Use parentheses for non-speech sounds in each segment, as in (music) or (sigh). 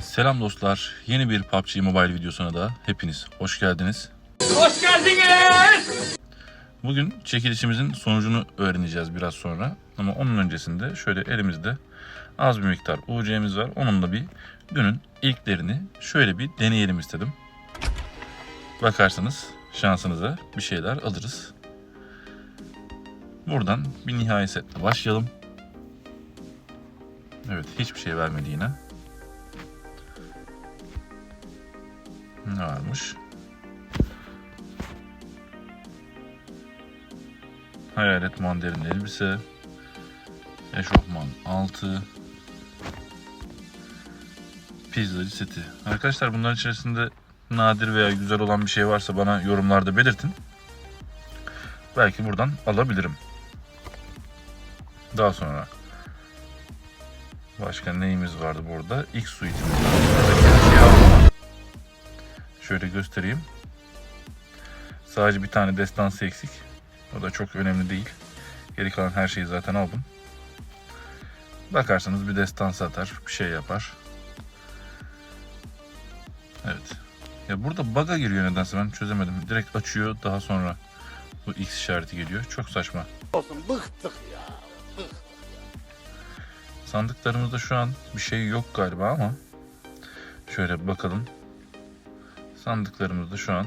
Selam dostlar. Yeni bir PUBG Mobile videosuna da hepiniz hoş geldiniz. Hoş geldiniz. Bugün çekilişimizin sonucunu öğreneceğiz biraz sonra. Ama onun öncesinde şöyle elimizde az bir miktar UC'miz var. Onunla bir günün ilklerini şöyle bir deneyelim istedim. Bakarsanız şansınıza bir şeyler alırız. Buradan bir nihai setle başlayalım. Evet hiçbir şey vermedi yine. Ne varmış? Hayalet mandarin elbise. Eşofman 6. Pizzacı seti. Arkadaşlar bunların içerisinde nadir veya güzel olan bir şey varsa bana yorumlarda belirtin. Belki buradan alabilirim. Daha sonra başka neyimiz vardı burada? X suite'imiz var. Şöyle göstereyim. Sadece bir tane destansı eksik. O da çok önemli değil. Geri kalan her şeyi zaten aldım. Bakarsanız bir destansı atar, bir şey yapar. Evet. Ya burada bug'a giriyor nedense ben çözemedim. Direkt açıyor daha sonra bu X işareti geliyor. Çok saçma. olsun bıktık ya. Sandıklarımızda şu an bir şey yok galiba ama şöyle bakalım. Sandıklarımızda şu an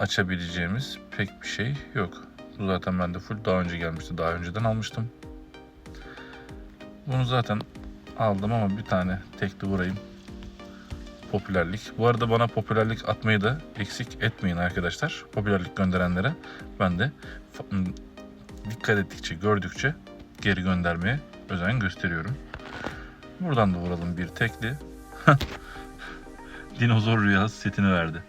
açabileceğimiz pek bir şey yok. Bu zaten bende full daha önce gelmişti. Daha önceden almıştım. Bunu zaten aldım ama bir tane tekli vurayım. Popülerlik. Bu arada bana popülerlik atmayı da eksik etmeyin arkadaşlar. Popülerlik gönderenlere ben de dikkat ettikçe, gördükçe geri göndermeye özen gösteriyorum. Buradan da vuralım bir tekli. (laughs) Dinozor rüyası setini verdi.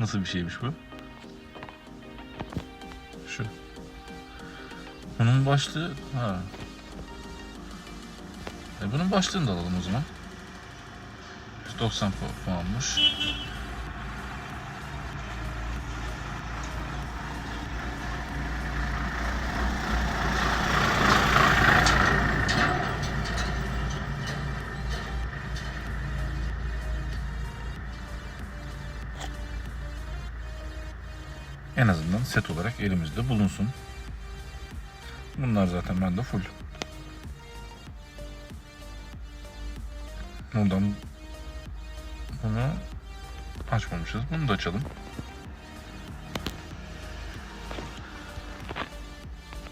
Nasıl bir şeymiş bu? Şu. Bunun başlığı... Ha. E bunun başlığını da alalım o zaman. 190 pu- puanmış. En azından set olarak elimizde bulunsun. Bunlar zaten bende full. Buradan bunu açmamışız. Bunu da açalım.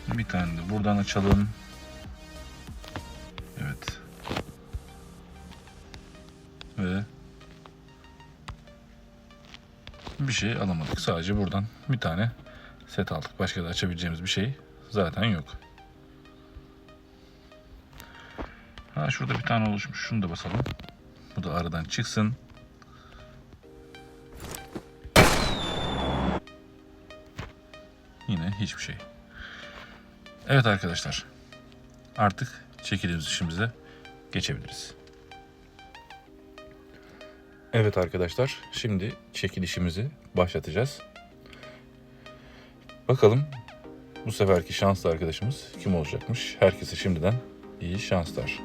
Bir tane de buradan açalım. Bir şey alamadık. Sadece buradan bir tane set aldık. Başka da açabileceğimiz bir şey zaten yok. Ha şurada bir tane oluşmuş. Şunu da basalım. Bu da aradan çıksın. Yine hiçbir şey. Evet arkadaşlar. Artık çekildiğimiz işimize geçebiliriz. Evet arkadaşlar, şimdi çekilişimizi başlatacağız. Bakalım bu seferki şanslı arkadaşımız kim olacakmış? Herkese şimdiden iyi şanslar.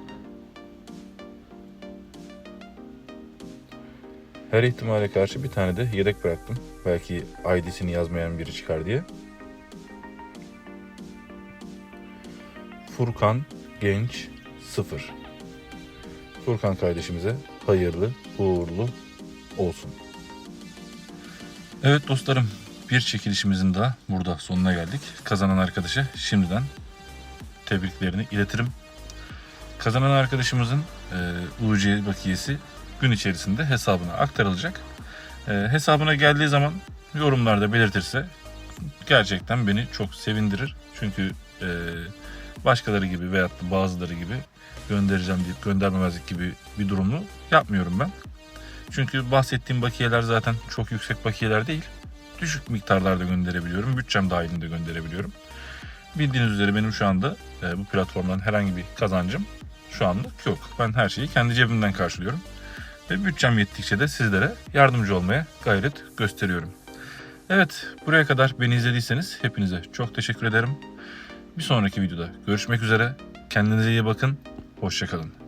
Her ihtimale karşı bir tane de yedek bıraktım. Belki ID'sini yazmayan biri çıkar diye. Furkan Genç 0. Furkan kardeşimize hayırlı, uğurlu olsun. Evet dostlarım, bir çekilişimizin daha burada sonuna geldik. Kazanan arkadaşa şimdiden tebriklerini iletirim. Kazanan arkadaşımızın e, UC bakiyesi gün içerisinde hesabına aktarılacak. E, hesabına geldiği zaman yorumlarda belirtirse gerçekten beni çok sevindirir. Çünkü e, başkaları gibi veyahut da bazıları gibi göndereceğim deyip göndermemezlik gibi bir durumu yapmıyorum ben. Çünkü bahsettiğim bakiyeler zaten çok yüksek bakiyeler değil. Düşük miktarlarda gönderebiliyorum. Bütçem dahilinde gönderebiliyorum. Bildiğiniz üzere benim şu anda e, bu platformdan herhangi bir kazancım şu anlık yok. Ben her şeyi kendi cebimden karşılıyorum. Ve bütçem yettikçe de sizlere yardımcı olmaya gayret gösteriyorum. Evet, buraya kadar beni izlediyseniz hepinize çok teşekkür ederim. Bir sonraki videoda görüşmek üzere. Kendinize iyi bakın. Hoşçakalın.